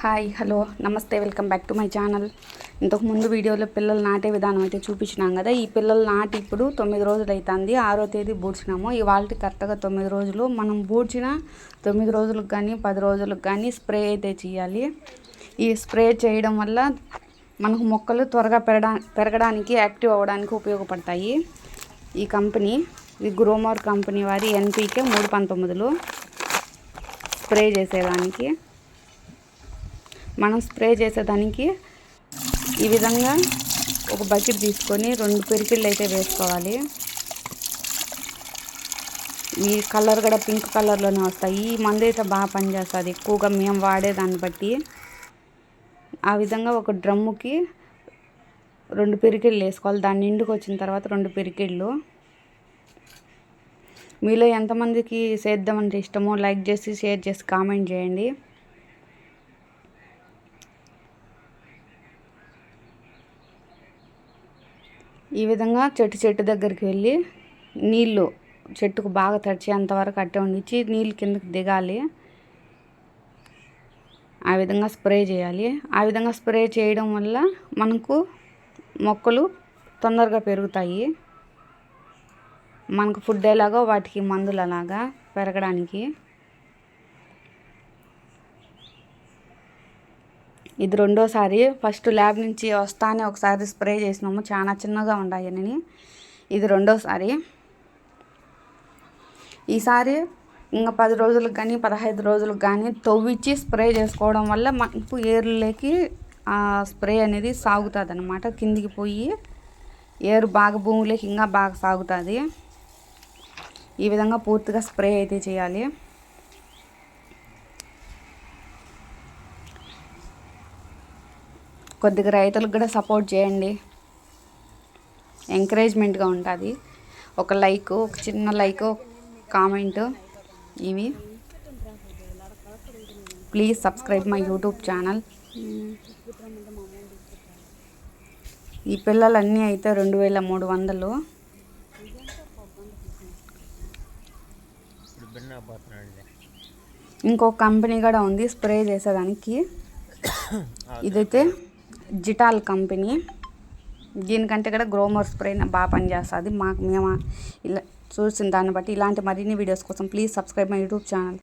Hi hello నమస్తే welcome back to my channel ఇంతకు ముందు వీడియోలో పిల్లలు నాటే విధానం అయితే చూపించినాం కదా. ఈ పిల్లలు నాటి ఇప్పుడు తొమ్మిది రోజులు అవుతుంది ఆరో తేదీ బూడ్చినాము. ఇవాళ కరెక్ట్గా తొమ్మిది రోజులు. మనం బూడ్చిన తొమ్మిది రోజులకు కానీ పది రోజులకు కానీ స్ప్రే అయితే చేయాలి. ఈ స్ప్రే చేయడం వల్ల మనకు మొక్కలు త్వరగా పెరగడా పెరగడానికి యాక్టివ్ అవ్వడానికి ఉపయోగపడతాయి. ఈ కంపెనీ ఇది గ్రోమోర్ కంపెనీ వారి ఎన్పీకే మూడు పంతొమ్మిదిలో స్ప్రే చేసేదానికి. మనం స్ప్రే చేసేదానికి ఈ విధంగా ఒక బకెట్ తీసుకొని రెండు పిరికిళ్ళు అయితే వేసుకోవాలి. ఈ కలర్ కూడా పింక్ కలర్లోనే వస్తాయి. ఈ మందు అయితే బాగా పనిచేస్తుంది. ఎక్కువగా మేము వాడేదాన్ని బట్టి ఆ విధంగా ఒక డ్రమ్ముకి రెండు పిరికిళ్ళు వేసుకోవాలి. దాని నిండుకు వచ్చిన తర్వాత రెండు పిరికిళ్ళు. మీలో ఎంతమందికి చేద్దామంటే ఇష్టమో లైక్ చేసి షేర్ చేసి కామెంట్ చేయండి. ఈ విధంగా చెట్టు చెట్టు దగ్గరికి వెళ్ళి నీళ్ళు చెట్టుకు బాగా తడిచేంత వరకు అట్టే ఉండిచ్చి నీళ్ళు కిందకి దిగాలి. ఆ విధంగా స్ప్రే చేయాలి. ఆ విధంగా స్ప్రే చేయడం వల్ల మనకు మొక్కలు తొందరగా పెరుగుతాయి. మనకు ఫుడ్ ఎలాగో వాటికి మందులు అలాగా పెరగడానికి. ఇది రెండోసారి. ఫస్ట్ ల్యాబ్ నుంచి వస్తానే ఒకసారి స్ప్రే చేసినాము. చాలా చిన్నగా ఉన్నాయని ఇది రెండోసారి. ఈసారి ఇంకా పది రోజులకు కానీ పదహైదు రోజులకు కానీ తవ్విచ్చి స్ప్రే చేసుకోవడం వల్ల మనకు ఏరులోకి ఆ స్ప్రే అనేది సాగుతుంది అనమాట కిందికి పోయి ఏరు బాగా భూమిలోకి ఇంకా బాగా సాగుతుంది. ఈ విధంగా పూర్తిగా స్ప్రే అయితే చేయాలి. కొద్దిగా రైతులకు కూడా సపోర్ట్ చేయండి. ఎంకరేజ్మెంట్గా ఉంటుంది. ఒక లైక్ ఒక చిన్న లైక్ కామెంట్ ఇవి. Please subscribe my YouTube channel ఈ పిల్లలన్నీ అయితే రెండు వేల మూడు వందలు. ఇంకో కంపెనీ కూడా ఉంది స్ప్రే చేసేదానికి. ఇదైతే జిటాల్ కంపెనీ. దీనికంటే కూడా గ్రోమర్ స్ప్రే బాగా పనిచేస్తుంది. మాకు మేము ఇలా చూసిన దాన్ని బట్టి ఇలాంటి మరిన్ని వీడియోస్ కోసం please subscribe my YouTube channel.